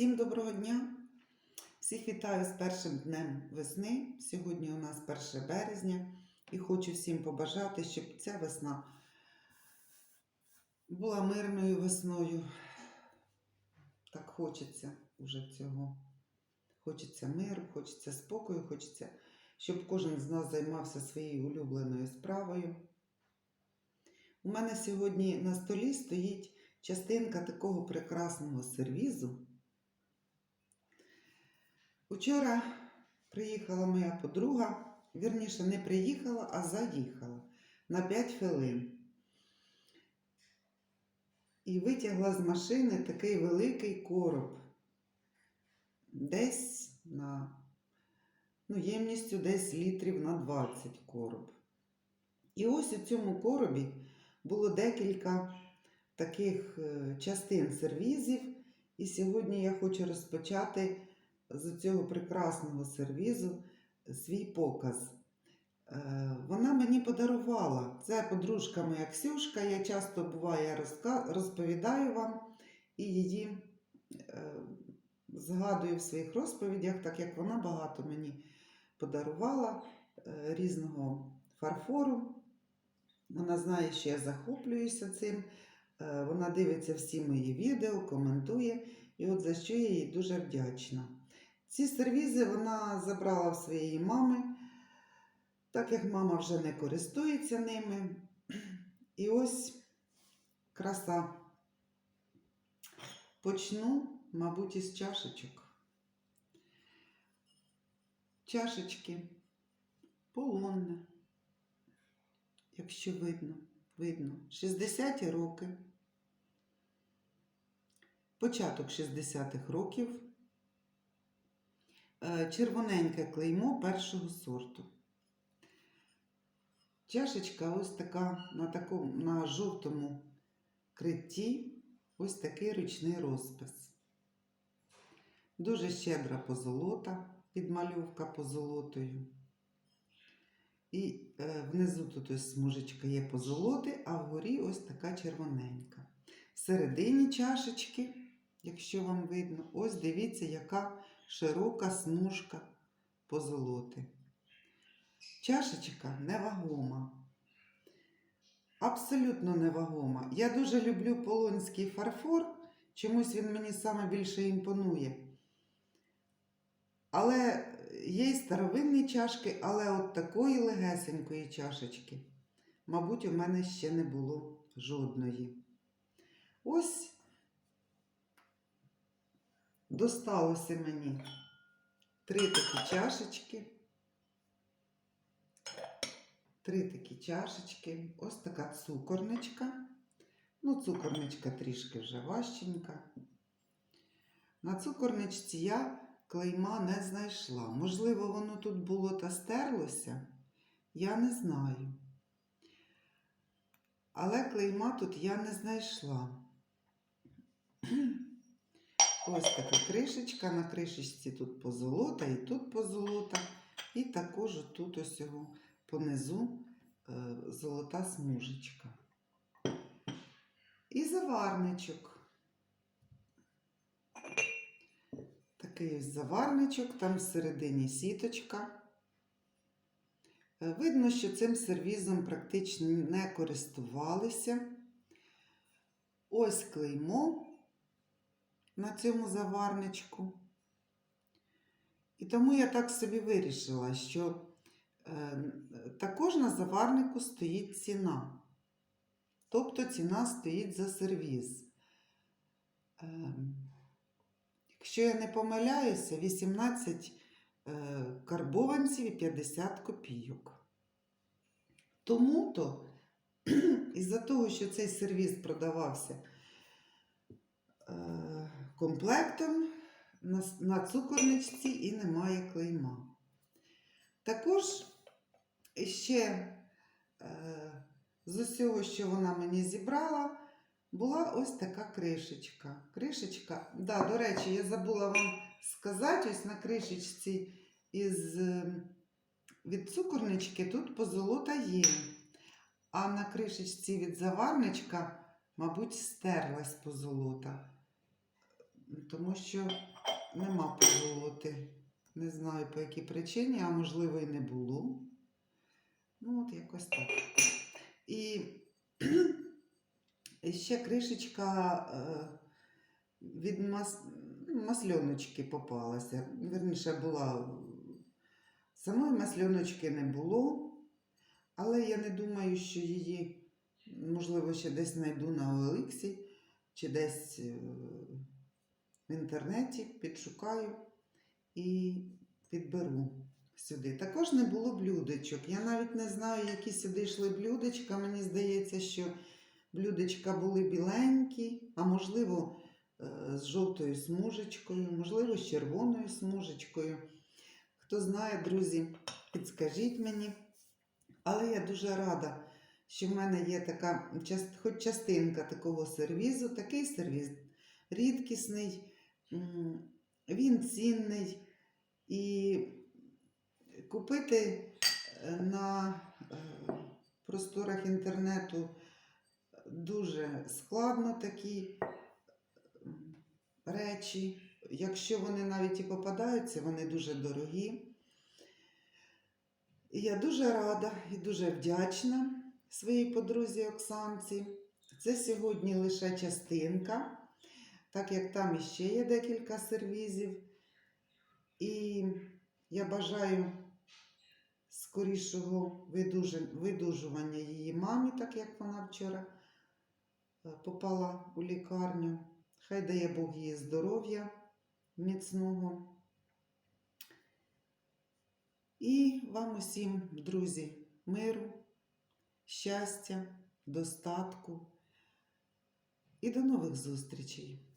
Всім доброго дня! Всіх вітаю з першим днем весни. Сьогодні у нас 1 березня і хочу всім побажати, щоб ця весна була мирною весною. Так хочеться уже цього. Хочеться миру, хочеться спокою, хочеться, щоб кожен з нас займався своєю улюбленою справою. У мене сьогодні на столі стоїть частинка такого прекрасного сервізу. Учора приїхала моя подруга, вірніше, не приїхала, а заїхала на 5 хвилин. І витягла з машини такий великий короб. Десь на ну, ємністю десь літрів на 20 короб. І ось у цьому коробі було декілька таких е, частин сервізів. І сьогодні я хочу розпочати з цього прекрасного сервізу свій показ. Е, Вона мені подарувала. Це подружка моя Ксюшка. Я часто буває розка- розповідаю вам і її е, згадую в своїх розповідях, так як вона багато мені подарувала е, різного фарфору. Вона знає, що я захоплююся цим. Вона дивиться всі мої відео, коментує, і от за що я їй дуже вдячна. Ці сервізи вона забрала в своєї мами, так як мама вже не користується ними. І ось краса. Почну, мабуть, із чашечок. Чашечки полонне, якщо видно, видно, 60-ті роки, початок 60-х років, червоненьке клеймо першого сорту. Чашечка ось така на такому на жовтому критті, ось такий ручний розпис. Дуже щедра позолота, підмальовка позолотою. І е, внизу тут ось смужечка є позолоти, а вгорі ось така червоненька. Всередині чашечки, якщо вам видно, ось дивіться, яка широка смужка позолоти. Чашечка невагома. Абсолютно невагома. Я дуже люблю полонський фарфор, чомусь він мені саме більше імпонує. Але є й старовинні чашки, але от такої легесенької чашечки, мабуть, у мене ще не було жодної. Ось досталося мені три такі чашечки. Три такі чашечки. Ось така цукорничка. Ну, цукорничка трішки вже важченька. На цукорничці я клейма не знайшла. Можливо, воно тут було та стерлося, я не знаю. Але клейма тут я не знайшла. Ось така кришечка. На кришечці тут позолота, і тут позолота, і також тут ось його понизу е, золота смужечка. І заварничок. Такий ось заварничок, там всередині сіточка. Е, Видно, що цим сервізом практично не користувалися. Ось клеймо на цьому заварничку. І тому я так собі вирішила, що е, також на заварнику стоїть ціна. Тобто ціна стоїть за сервіз. Е, якщо я не помиляюся, 18 е, карбованців і 50 копійок. Тому-то, із-за того, що цей сервіз продавався комплектом, на, цукорничці і немає клейма. Також ще е, з усього, що вона мені зібрала, була ось така кришечка. Кришечка, да, до речі, я забула вам сказати, ось на кришечці із, е, від цукорнички тут позолота є. А на кришечці від заварничка, мабуть, стерлась позолота. Тому що нема позолоти. Не знаю по якій причині, а можливо і не було. Ну, от якось так. І, і ще кришечка е, від мас... масльоночки попалася. Верніше була. Самої масльоночки не було, але я не думаю, що її, можливо, ще десь знайду на OLX чи десь е, в інтернеті, підшукаю і підберу сюди. Також не було блюдечок. Я навіть не знаю, які сюди йшли блюдечка. Мені здається, що блюдечка були біленькі, а можливо, е, з жовтою смужечкою, можливо, з червоною смужечкою. Хто знає, друзі, підскажіть мені. Але я дуже рада, що в мене є така, хоч частинка такого сервізу, такий сервіз рідкісний, він цінний. І купити е, на е, просторах інтернету дуже складно такі речі. Якщо вони навіть і попадаються, вони дуже дорогі. І я дуже рада і дуже вдячна своїй подрузі Оксанці. Це сьогодні лише частинка, так як там іще є декілька сервізів. І я бажаю скорішого видужування її мамі, так як вона вчора е, попала у лікарню. Хай дає Бог їй здоров'я міцного. І вам усім, друзі, миру, щастя, достатку і до нових зустрічей!